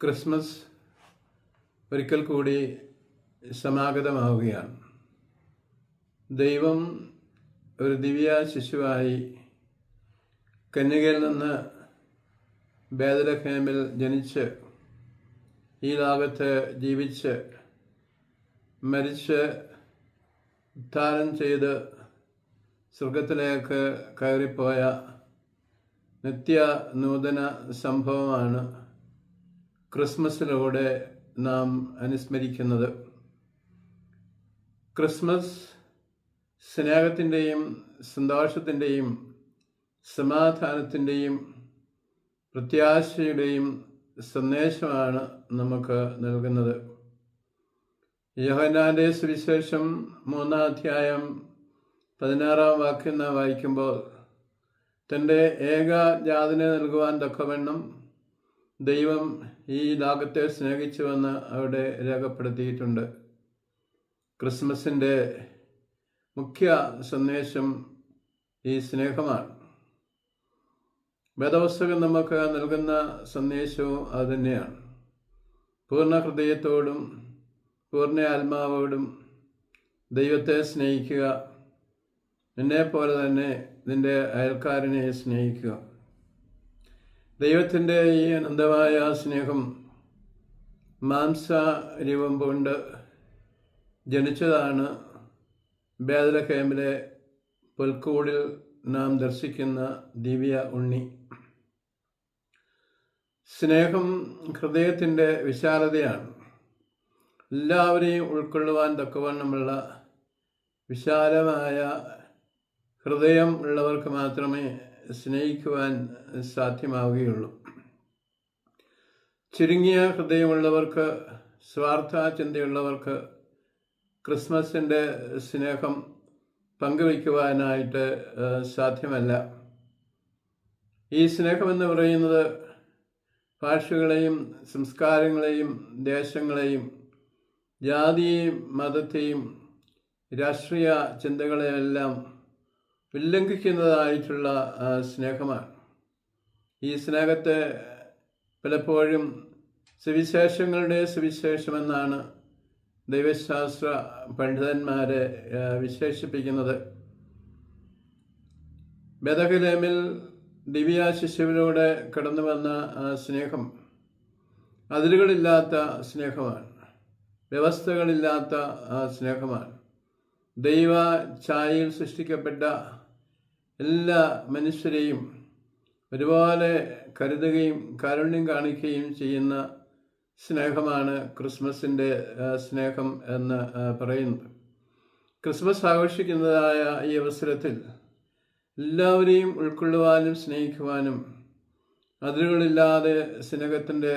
Christmas ഒരിക്കൽ കൂടി സമാഗതമാവുകയാണ്. ദൈവം ഒരു ദിവ്യ ശിശുവായി കന്യകയിൽ നിന്ന് ബേദലഹേമിൽ ജനിച്ച് ഈ ലോകത്ത് ജീവിച്ച് മരിച്ച് ഉദ്ധാരം ചെയ്ത് സ്വർഗത്തിലേക്ക് കയറിപ്പോയ നിത്യ നൂതന സംഭവമാണ് ക്രിസ്മസിലൂടെ നാം അനുസ്മരിക്കുന്നത് ക്രിസ്മസ് സ്നേഹത്തിന്റെയും സന്തോഷത്തിന്റെയും സമാധാനത്തിന്റെയും പ്രത്യാശയുടെയും സന്ദേശമാണ് നമുക്ക് നൽകുന്നത്. യോഹനാന്റെ സുവിശേഷം മൂന്നാം അധ്യായം പതിനാറാം വാക്യം നാം വായിക്കുമ്പോൾ തന്റെ ഏക ജാതിനെ നൽകുവാൻ തക്കവണ്ണം ദൈവം ഈ ലോകത്തെ സ്നേഹിച്ചുവെന്ന് അവിടെ രേഖപ്പെടുത്തിയിട്ടുണ്ട്. ക്രിസ്മസിന്റെ മുഖ്യ സന്ദേശം ഈ സ്നേഹമാണ്. വേദപുസ്തകം നമുക്ക് നൽകുന്ന സന്ദേശവും അതുതന്നെയാണ് പൂർണ ഹൃദയത്തോടും പൂർണ ആത്മാവോടും ദൈവത്തെ സ്നേഹിക്കുക നിന്നെപ്പോലെ തന്നെ നിന്റെ അയൽക്കാരനെ സ്നേഹിക്കുക. ദൈവത്തിന്റെ ഈ അനന്തമായ സ്നേഹം മാംസ രൂപം കൊണ്ട് ജനിച്ചതാണ് ബേദലഹേമിലെ പുൽക്കൂടിൽ നാം ദർശിക്കുന്ന ദിവ്യ ഉണ്ണി. സ്നേഹം ഹൃദയത്തിന്റെ വിശാലതയാണ്. എല്ലാവരെയും ഉൾക്കൊള്ളുവാൻ തക്കവണ്ണമുള്ള വിശാലമായ ഹൃദയം ഉള്ളവർക്ക് മാത്രമേ സ്നേഹിക്കുവാൻ സാധ്യമാവുകയുള്ളൂ. ചുരുങ്ങിയ ഹൃദയമുള്ളവർക്ക് സ്വാർത്ഥ ചിന്തയുള്ളവർക്ക് ക്രിസ്മസിന്റെ സ്നേഹം പങ്കുവയ്ക്കുവാനായിട്ട് സാധ്യമല്ല. ഈ സ്നേഹമെന്ന് പറയുന്നത് ഭാഷകളെയും സംസ്കാരങ്ങളെയും ദേശങ്ങളെയും ജാതിയെയും മതത്തെയും രാഷ്ട്രീയ ചിന്തകളെയെല്ലാം ഉല്ലംഘിക്കുന്നതായിട്ടുള്ള സ്നേഹമാണ്. ഈ സ്നേഹത്തെ പലപ്പോഴും സുവിശേഷങ്ങളുടെ സുവിശേഷമെന്നാണ് ദൈവശാസ്ത്ര പണ്ഡിതന്മാരെ വിശേഷിപ്പിക്കുന്നത്. ബദഹലേമിൽ ദിവ്യ ശിശുവിലൂടെ കടന്നു വന്ന സ്നേഹം അതിരുകളില്ലാത്ത സ്നേഹമാണ്. വ്യവസ്ഥകളില്ലാത്ത സ്നേഹമാണ്. ദൈവ ഛായയിൽ സൃഷ്ടിക്കപ്പെട്ട എല്ലാ മനുഷ്യരെയും ഒരുപോലെ കരുതുകയും കാരുണ്യം കാണിക്കുകയും ചെയ്യുന്ന സ്നേഹമാണ് ക്രിസ്മസിന്റെ സ്നേഹം എന്ന് പറയുന്നത്. ക്രിസ്മസ് ആഘോഷിക്കുന്നതായ ഈ അവസരത്തിൽ എല്ലാവരെയും ഉൾക്കൊള്ളുവാനും സ്നേഹിക്കുവാനും അതിരുകളില്ലാതെ സ്നേഹത്തിന്റെ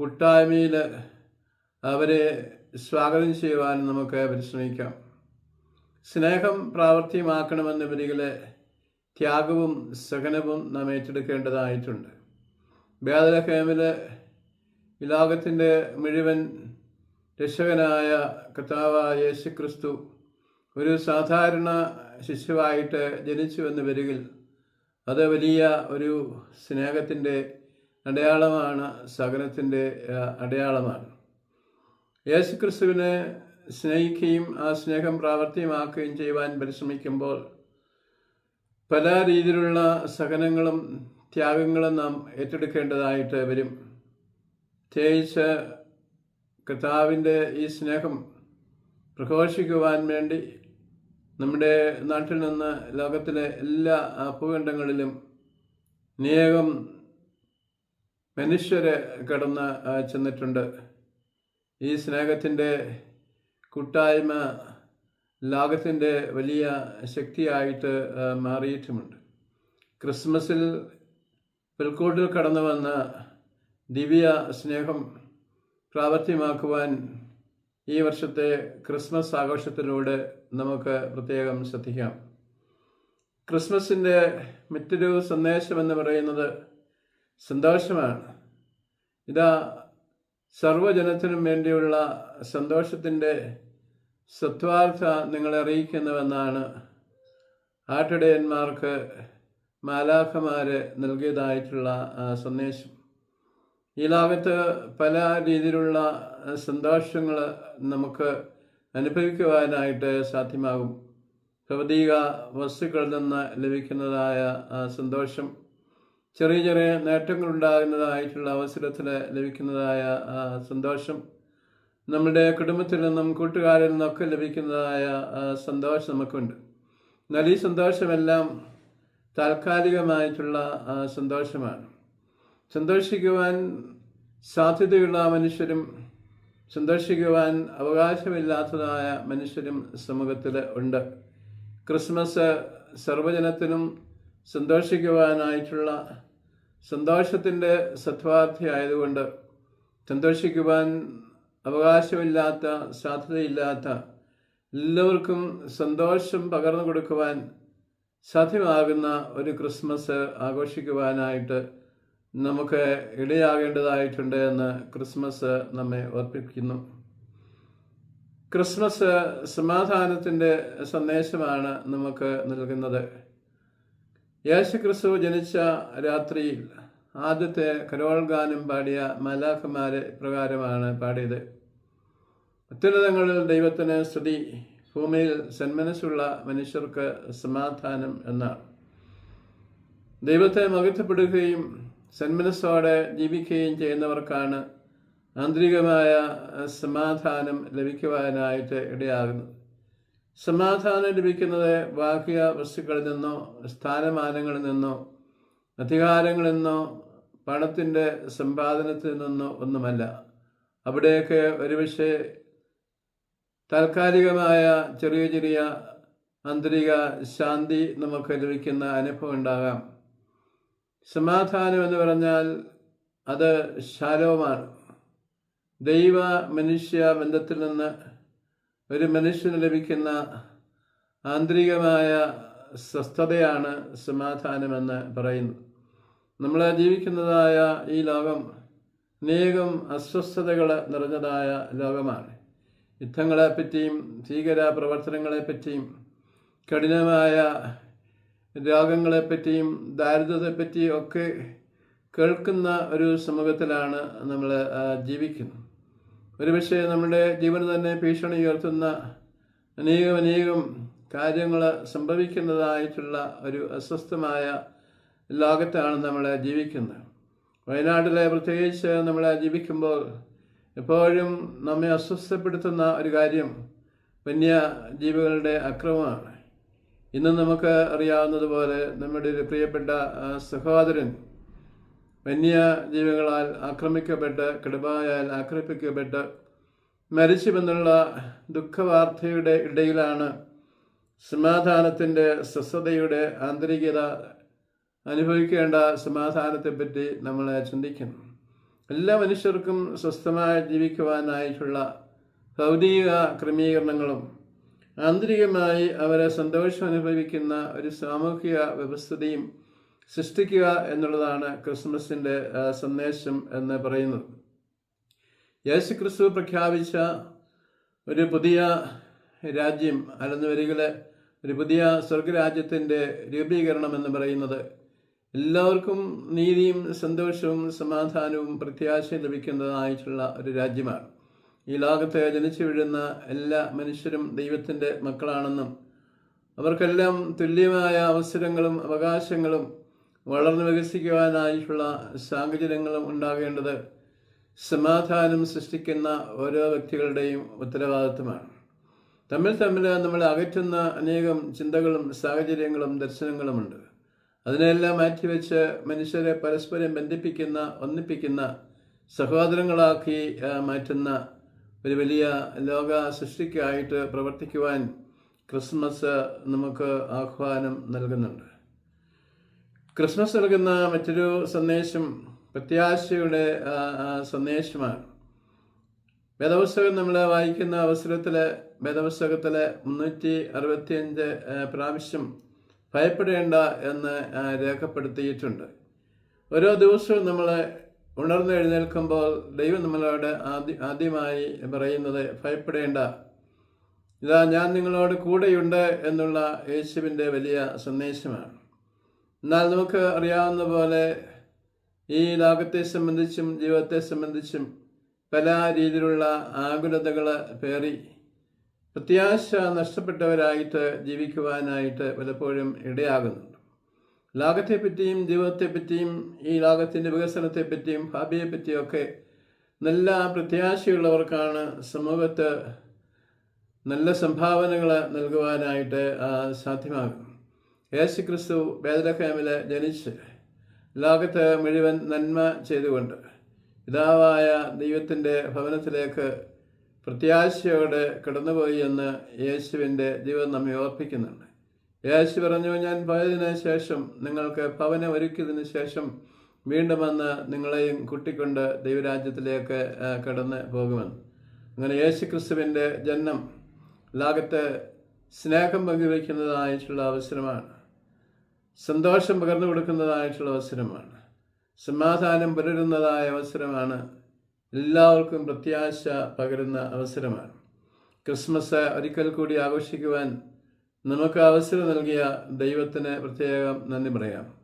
കൂട്ടായ്മയിൽ അവരെ സ്വാഗതം ചെയ്യുവാനും നമുക്ക് പരിശ്രമിക്കാം. സ്നേഹം പ്രാവർത്തികമാക്കണമെന്ന വരികളെ ത്യാഗവും സഹനവും നാം ഏറ്റെടുക്കേണ്ടതായിട്ടുണ്ട്. ബേദലഹേമിൽ വിലാകത്തിന്റെ ലോകത്തിന്റെ മുഴുവൻ രക്ഷകനായ കർത്താവായ യേശു ക്രിസ്തു ഒരു സാധാരണ ശിശുവായിട്ട് ജനിച്ചു എന്ന് വരികിൽ അത് വലിയ ഒരു സ്നേഹത്തിന്റെ അടയാളമാണ് സഹനത്തിന്റെ അടയാളമാണ്. യേശുക്രിസ്തുവിനെ സ്നേഹിക്കുകയും ആ സ്നേഹം പ്രാവർത്തികമാക്കുകയും ചെയ്യുവാൻ പരിശ്രമിക്കുമ്പോൾ പല രീതിയിലുള്ള സഹനങ്ങളും ത്യാഗങ്ങളും നാം ഏറ്റെടുക്കേണ്ടതായിട്ട് വരും. പ്രത്യേകിച്ച് കർത്താവിന്റെ ഈ സ്നേഹം പ്രഘോഷിക്കുവാൻ വേണ്ടി നമ്മുടെ നാട്ടിൽ നിന്ന് ലോകത്തിലെ എല്ലാ ഭൂഖണ്ഡങ്ങളിലും അനേകം മനുഷ്യരെ കടന്ന് ചെന്നിട്ടുണ്ട്. ഈ സ്നേഹത്തിന്റെ കൂട്ടായ്മ ലോകത്തിന്റെ വലിയ ശക്തിയായിട്ട് മാറിയിട്ടുമുണ്ട്. ക്രിസ്മസിൽ പുൽക്കൂട്ടിൽ കടന്നു വന്ന ദിവ്യ സ്നേഹം പ്രാവർത്തിയമാക്കുവാൻ ഈ വർഷത്തെ ക്രിസ്മസ് ആഘോഷത്തിലൂടെ നമുക്ക് പ്രത്യേകം ശ്രദ്ധിക്കാം. ക്രിസ്മസിന്റെ മറ്റൊരു സന്ദേശമെന്ന് പറയുന്നത് സന്തോഷമാണ്. ഇതാ സർവജനത്തിനും വേണ്ടിയുള്ള സന്തോഷത്തിന്റെ സത്വാർത്ഥ നിങ്ങളെ അറിയിക്കുന്നുവെന്നാണ് ആട്ടിടയന്മാർക്ക് മാലാഖമാര് നൽകിയതായിട്ടുള്ള സന്ദേശം. ഈ ലോകത്ത് പല രീതിയിലുള്ള സന്തോഷങ്ങൾ നമുക്ക് അനുഭവിക്കുവാനായിട്ട് സാധ്യമാകും. ഭൗതിക വസ്തുക്കളിൽ നിന്ന് ലഭിക്കുന്നതായ സന്തോഷം ചെറിയ ചെറിയ നേട്ടങ്ങളുണ്ടാകുന്നതായിട്ടുള്ള അവസരത്തിൽ ലഭിക്കുന്നതായ സന്തോഷം നമ്മുടെ കുടുംബത്തിൽ നിന്നും കൂട്ടുകാരിൽ നിന്നൊക്കെ ലഭിക്കുന്നതായ സന്തോഷം നമുക്കുണ്ട്. എന്നാൽ ഈ സന്തോഷമെല്ലാം താൽക്കാലികമായിട്ടുള്ള സന്തോഷമാണ്. സന്തോഷിക്കുവാൻ സാധ്യതയുള്ള മനുഷ്യരും സന്തോഷിക്കുവാൻ അവകാശമില്ലാത്തതായ മനുഷ്യരും സമൂഹത്തിൽ ഉണ്ട്. ക്രിസ്മസ് സർവജനത്തിനും സന്തോഷിക്കുവാനായിട്ടുള്ള സന്തോഷത്തിന്റെ സത്വാർത്ഥി ആയതുകൊണ്ട് സന്തോഷിക്കുവാൻ അവകാശമില്ലാത്ത സാധ്യതയില്ലാത്ത എല്ലാവർക്കും സന്തോഷം പകർന്നു കൊടുക്കുവാൻ സാധ്യമാകുന്ന ഒരു ക്രിസ്മസ് ആഘോഷിക്കുവാനായിട്ട് നമുക്ക് ഇടയാകേണ്ടതായിട്ടുണ്ട് എന്ന് ക്രിസ്മസ് നമ്മെ ഓർപ്പിക്കുന്നു. ക്രിസ്മസ് സമാധാനത്തിന്റെ സന്ദേശമാണ് നമുക്ക് നൽകുന്നത്. യേശു ക്രിസ്തു ജനിച്ച രാത്രിയിൽ ആദ്യത്തെ കരോൾ ഗാനം പാടിയ മലാഖമാരെ പ്രകാരമാണ് പാടിയത്. അത്യുന്നതങ്ങളിൽ ദൈവത്തിന് സ്തുതി. ഭൂമിയിൽ സന്മനസ്സുള്ള മനുഷ്യർക്ക് സമാധാനം എന്നാണ്. ദൈവത്തെ മകത്തപ്പെടുകയും സന്മനസ്സോടെ ജീവിക്കുകയും ചെയ്യുന്നവർക്കാണ് ആന്തരികമായ സമാധാനം ലഭിക്കുവാനായിട്ട് ഇടയാകുന്നത്. സമാധാനം ലഭിക്കുന്നത് ബാഹ്യ വസ്തുക്കളിൽ നിന്നോ സ്ഥാനമാനങ്ങളിൽ നിന്നോ അധികാരങ്ങളിൽ നിന്നോ പണത്തിന്റെ സമ്പാദനത്തിൽ നിന്നോ ഒന്നുമല്ല. അവിടെയൊക്കെ ഒരുപക്ഷെ താൽക്കാലികമായ ചെറിയ ചെറിയ ആന്തരിക ശാന്തി നമുക്ക് ലഭിക്കുന്ന അനുഭവം ഉണ്ടാകാം. സമാധാനം എന്ന് പറഞ്ഞാൽ അത് ശാലവമാണ് ദൈവ മനുഷ്യ ബന്ധത്തിൽ നിന്ന് ഒരു മനുഷ്യന് ലഭിക്കുന്ന ആന്തരികമായ സ്വസ്ഥതയാണ് സമാധാനമെന്ന് പറയുന്നു. നമ്മൾ ജീവിക്കുന്നതായ ഈ ലോകം അനേകം അസ്വസ്ഥതകൾ നിറഞ്ഞതായ ലോകമാണ്. യുദ്ധങ്ങളെപ്പറ്റിയും ഭീകര പ്രവർത്തനങ്ങളെപ്പറ്റിയും കഠിനമായ രോഗങ്ങളെപ്പറ്റിയും ദാരിദ്ര്യത്തെപ്പറ്റിയും ഒക്കെ കേൾക്കുന്ന ഒരു സമൂഹത്തിലാണ് നമ്മൾ ജീവിക്കുന്നത്. ഒരുപക്ഷെ നമ്മുടെ ജീവന് തന്നെ ഭീഷണി ഉയർത്തുന്ന അനേകം അനേകം കാര്യങ്ങൾ സംഭവിക്കുന്നതായിട്ടുള്ള ഒരു അസ്വസ്ഥമായ ലോകത്താണ് നമ്മൾ ജീവിക്കുന്നത്. വയനാട്ടിലെ പ്രത്യേകിച്ച് നമ്മൾ ജീവിക്കുമ്പോൾ എപ്പോഴും നമ്മെ അസ്വസ്ഥപ്പെടുത്തുന്ന ഒരു കാര്യം വന്യജീവികളുടെ അക്രമമാണ്. ഇന്ന് നമുക്ക് അറിയാവുന്നതുപോലെ നമ്മുടെ ഒരു പ്രിയപ്പെട്ട സഹോദരൻ വന്യജീവികളാൽ ആക്രമിക്കപ്പെട്ട് കിടബായാൽ ആക്രമിക്കപ്പെട്ട് മരിച്ചുവെന്നുള്ള ദുഃഖവാർത്തയുടെ ഇടയിലാണ് സമാധാനത്തിന്റെ സ്വസ്ഥതയുടെ ആന്തരികത അനുഭവിക്കേണ്ട സമാധാനത്തെപ്പറ്റി നമ്മൾ ചിന്തിക്കണം. എല്ലാ മനുഷ്യർക്കും സ്വസ്ഥമായി ജീവിക്കുവാനായിട്ടുള്ള ഭൗതിക ക്രമീകരണങ്ങളും ആന്തരികമായി അവരെ സന്തോഷം അനുഭവിക്കുന്ന ഒരു സാമൂഹിക വ്യവസ്ഥതയും സൃഷ്ടിക്കുക എന്നുള്ളതാണ് ക്രിസ്മസിന്റെ സന്ദേശം എന്ന് പറയുന്നത്. യേശു ക്രിസ്തു പ്രഖ്യാപിച്ച ഒരു പുതിയ രാജ്യം അലന്നുവരികളെ വരികളെ ഒരു പുതിയ സ്വർഗരാജ്യത്തിന്റെ രൂപീകരണം എന്ന് പറയുന്നത് എല്ലാവർക്കും നീതിയും സന്തോഷവും സമാധാനവും പ്രത്യാശയും ലഭിക്കുന്നതായിട്ടുള്ള ഒരു രാജ്യമാണ്. ഈ ലോകത്തെ ജനിച്ചു വീഴുന്ന എല്ലാ മനുഷ്യരും ദൈവത്തിന്റെ മക്കളാണെന്നും അവർക്കെല്ലാം തുല്യമായ അവസരങ്ങളും അവകാശങ്ങളും വളർന്നു വികസിക്കുവാനായിട്ടുള്ള സാഹചര്യങ്ങളും ഉണ്ടാകേണ്ടത് സമാധാനം സൃഷ്ടിക്കുന്ന ഓരോ വ്യക്തികളുടെയും ഉത്തരവാദിത്വമാണ്. തമ്മിൽ തമ്മിൽ നമ്മൾ അകറ്റുന്ന അനേകം ചിന്തകളും സാഹചര്യങ്ങളും ദർശനങ്ങളുമുണ്ട്. അതിനെല്ലാം മാറ്റിവെച്ച് മനുഷ്യരെ പരസ്പരം ബന്ധിപ്പിക്കുന്ന ഒന്നിപ്പിക്കുന്ന സഹോദരങ്ങളാക്കി മാറ്റുന്ന ഒരു വലിയ ലോക സൃഷ്ടിക്കായിട്ട് പ്രവർത്തിക്കുവാൻ ക്രിസ്മസ് നമുക്ക് ആഹ്വാനം നൽകുന്നുണ്ട്. ക്രിസ്മസ് നൽകുന്ന മറ്റൊരു സന്ദേശം പ്രത്യാശയുടെ സന്ദേശമാണ്. വേദപുസ്തകം നമ്മൾ വായിക്കുന്ന അവസരത്തിൽ വേദപുസ്തകത്തിൽ മുന്നൂറ്റി അറുപത്തിയഞ്ച് പ്രാവശ്യം ഭയപ്പെടേണ്ട എന്ന് രേഖപ്പെടുത്തിയിട്ടുണ്ട്. ഓരോ ദിവസവും നമ്മൾ ഉണർന്ന് എഴുന്നേൽക്കുമ്പോൾ ദൈവം നമ്മളോട് ആദ്യ ആദ്യമായി പറയുന്നത് ഭയപ്പെടേണ്ട. ഇതാ ഞാൻ നിങ്ങളോട് കൂടെയുണ്ട് എന്നുള്ള യേശുവിന്റെ വലിയ സന്ദേശമാണ്. എന്നാൽ നമുക്ക് അറിയാവുന്ന പോലെ ഈ ലോകത്തെ സംബന്ധിച്ചും ജീവിതത്തെ സംബന്ധിച്ചും പല രീതിയിലുള്ള ആകുലതകൾ പേറി പ്രത്യാശ നഷ്ടപ്പെട്ടവരായിട്ട് ജീവിക്കുവാനായിട്ട് പലപ്പോഴും ഇടയാകുന്നുണ്ട്. ലോകത്തെപ്പറ്റിയും ജീവിതത്തെപ്പറ്റിയും ഈ ലോകത്തിന്റെ വികസനത്തെപ്പറ്റിയും ഭാവിയെപ്പറ്റിയൊക്കെ നല്ല പ്രത്യാശയുള്ളവർക്കാണ് സമൂഹത്ത് നല്ല സംഭാവനകൾ നൽകുവാനായിട്ട് സാധ്യമാകും യേശു ക്രിസ്തു വേദലഹേമിൽ ജനിച്ച് ലോകത്ത് മുഴുവൻ നന്മ ചെയ്തുകൊണ്ട് പിതാവായ ദൈവത്തിന്റെ ഭവനത്തിലേക്ക് പ്രത്യാശയോടെ കിടന്നുപോയി എന്ന് യേശുവിന്റെ ജീവൻ നമ്മെ ഓർപ്പിക്കുന്നുണ്ട്. യേശു പറഞ്ഞു ഞാൻ പോയതിനു ശേഷം നിങ്ങൾക്ക് ഭവനം ഒരുക്കിയതിനു ശേഷം വീണ്ടും വന്ന് നിങ്ങളെയും കുട്ടിക്കൊണ്ട് ദൈവരാജ്യത്തിലേക്ക് കടന്ന് പോകുമെന്ന്. അങ്ങനെ യേശു ക്രിസ്തുവിന്റെ ജന്മം ലോകത്ത് സ്നേഹം പങ്കുവയ്ക്കുന്നതായിട്ടുള്ള അവസരമാണ്. സന്തോഷം പകർന്നു കൊടുക്കുന്നതായിട്ടുള്ള അവസരമാണ്. സമാധാനം പുലരുന്നതായ അവസരമാണ് എല്ലാവർക്കും പ്രത്യാശ പകരുന്ന അവസരമാണ്. ക്രിസ്മസ് ഒരിക്കൽ കൂടി ആഘോഷിക്കുവാൻ നമുക്ക് അവസരം നൽകിയ ദൈവത്തിന് പ്രത്യേകം നന്ദി പറയാം.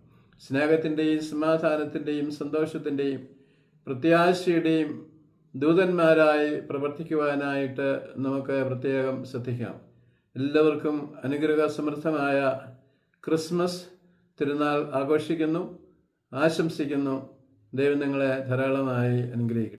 സ്നേഹത്തിന്റെയും സമാധാനത്തിന്റെയും സന്തോഷത്തിന്റെയും പ്രത്യാശയുടെയും ദൂതന്മാരായി പ്രവർത്തിക്കുവാനായിട്ട് നമുക്ക് പ്രത്യേകം ശ്രദ്ധിക്കാം. എല്ലാവർക്കും അനുഗ്രഹ സമൃദ്ധമായ ക്രിസ്മസ് തിരുനാൾ ആഘോഷിക്കുന്നു ആശംസിക്കുന്നു. ദൈവം നിങ്ങളെ ധാരാളമായി